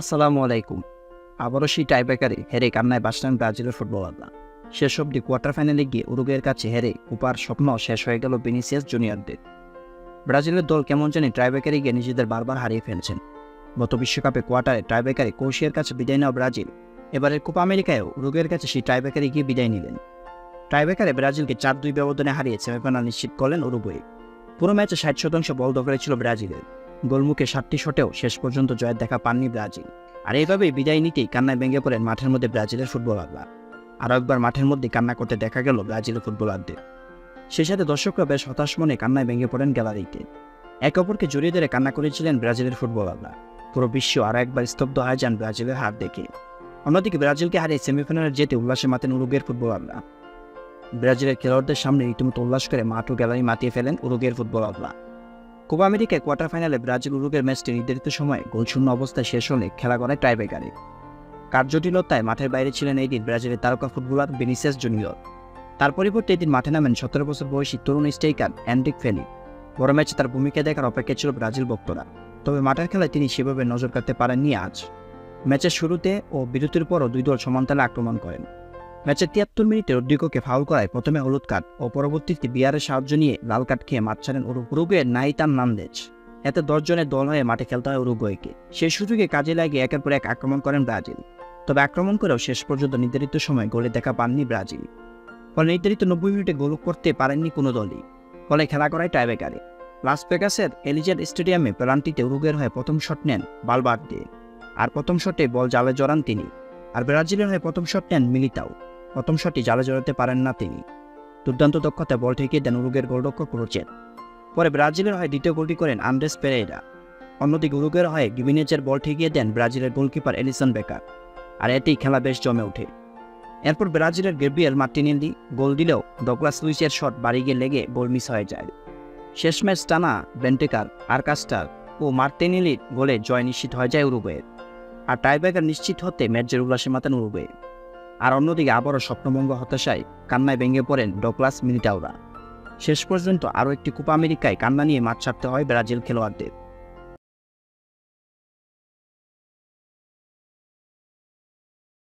আসসালামু আলাইকুম। আবারও সেই টাইব্রেকারে হেরে কান্নায় বাসলেন ব্রাজিলের ফুটবলাররা শেষ অবধি কোয়ার্টার ফাইনালে গিয়ে উরুগের কাছে হেরে উপার স্বপ্ন শেষ হয়ে গেল বেনিসিয়াস জুনিয়রদের। ব্রাজিলের দল কেমন জানি টাইব্রেকারে গিয়ে নিজেদের বারবার হারিয়ে ফেলছেন। গত বিশ্বকাপে কোয়ার্টারে টাইব্রেকারে কৌশিয়ার কাছে বিদায় নেওয়া ব্রাজিল, এবারের কোপা আমেরিকায়ও উরুগুয়ের কাছে সেই টাইব্রেকারে গিয়ে বিদায় নিলেন। টাইব্রেকারে ব্রাজিলকে চার দুই ব্যবধানে হারিয়ে সেমিফাইনাল নিশ্চিত করলেন উরুগুয়ে। পুরো ম্যাচে ষাট শতাংশ বল দখলে ছিল ব্রাজিলের। গোলমুখে সাতটি শটেও শেষ পর্যন্ত জয়ের দেখা পাননি ব্রাজিল। আর এইভাবেই বিদায় নিতেই কান্নায় ভেঙে পড়েন মাঠের মধ্যে ব্রাজিলের ফুটবলাররা। আরও একবার মাঠের মধ্যে কান্না করতে দেখা গেল ব্রাজিলের ফুটবলারদের। সেই সাথে দর্শকরা বেশ হতাশ মনে কান্নায় ভেঙে পড়েন গ্যালারিতে। একে অপরকে জড়িয়ে ধরে কান্না করেছিলেন ব্রাজিলের ফুটবলাররা। পুরো বিশ্ব আরও একবার স্তব্ধ হয়ে যান ব্রাজিলের হার দেখে। অন্যদিকে ব্রাজিলকে হারিয়ে সেমিফাইনালে যেতে উল্লাসে মাতেন উরুগের ফুটবলাররা। ব্রাজিলের খেলোয়াড়দের সামনে রীতিমতো উল্লাস করে মাঠ ও গ্যালারি মাতিয়ে ফেলেন উরুগের ফুটবলাররা। কোপা আমেরিকায় কোয়ার্টার ফাইনালে ব্রাজিল উরুগের ম্যাচটি নির্ধারিত সময়ে গোলশূন্য অবস্থায় শেষ হলে খেলা গড়ায় টাইব্রেকারে। কার্যটিলতায় মাঠের বাইরে ছিলেন এই দিন ব্রাজিলের তারকা ফুটবলার বেনিসিয়াস জুনিয়র। তার পরিবর্তে এদিন মাঠে নামেন সতেরো বছর বয়সী তরুণ স্ট্রাইকার অ্যান্ড্রিক ফেলি। বড় ম্যাচে তার ভূমিকা দেখার অপেক্ষা ছিল ব্রাজিল ভক্তরা। তবে মাঠের খেলায় তিনি সেভাবে নজর কাটতে পারেননি আজ। ম্যাচের শুরুতে ও বিরতির পরও দুই দল সমানতালে আক্রমণ করেন। ম্যাচের তিয়াত্তর মিনিটে রদ্রিগোকে ফাউল করায় প্রথমে হলুদ কার্ড ও পরবর্তীতে বিয়ারের সাহায্য নিয়ে লাল কার্ড খেয়ে মাঠ ছাড়েন উরুগুয়ের নাইতান নান্দেজ। এতে দশ জনের দল হয়ে মাঠে খেলতে হয় উরুগুয়েকে। সেই সুযোগে কাজে লাগিয়ে একের পর এক আক্রমণ করেন ব্রাজিল। তবে আক্রমণ করেও শেষ পর্যন্ত নির্ধারিত সময় গোলে দেখা পাননি ব্রাজিল। ফলে নির্ধারিত নব্বই মিনিটে গোল করতে পারেননি কোনো দলই। ফলে খেলা করায় টাইবেকারে লাস ভেগাসের এলিজার স্টেডিয়ামে পেনাল্টিতে উরুগুয়ের হয়ে প্রথম শট নেন বালবার দিয়ে আর প্রথম শটে বল জালে জড়ান তিনি। আর ব্রাজিলের হয়ে প্রথম শট নেন মিলিতাও। প্রথম শটটি জালে জড়াতে পারেন না তিনি। দুর্দান্ত দক্ষতায় বল ঠেকিয়ে দেন উরুগের গোলরক্ষক রোচেন পরে ব্রাজিলের হয়ে দ্বিতীয় গোলটি করেন আন্দ্রেস পেরেইরা। অন্যদিকে উরুগের হয়ে গিমিনেজের বল ঠেকিয়ে দেন ব্রাজিলের গোলকিপার এলিসন বেকার। আর এতেই খেলা বেশ জমে ওঠে। এরপর ব্রাজিলের গেব্রিয়েল মার্টিনেলি গোল দিলেও ডগলাস লুইসের শট বাড়ি গিয়ে লেগে গোল মিস হয়ে যায়। শেষ ম্যাচ টানা বেন্টেকার, আরকাস্টার ও মার্টিনেলির গোলে জয় নিশ্চিত হয়ে যায় উরুগুয়ের। আর টাইব্রেকার নিশ্চিত হতে ম্যাচের উল্লাসে মাতান উরুগুয়ে আর অন্যদিকে আবারও স্বপ্নভঙ্গ হতাশায় কান্নায় ভেঙে পড়েন ডকলাস মিনিটাওরা। শেষ পর্যন্ত আরও একটি কোপা আমেরিকায় কান্না নিয়ে মাঠ ছাড়তে হয় ব্রাজিল খেলোয়াড়দের।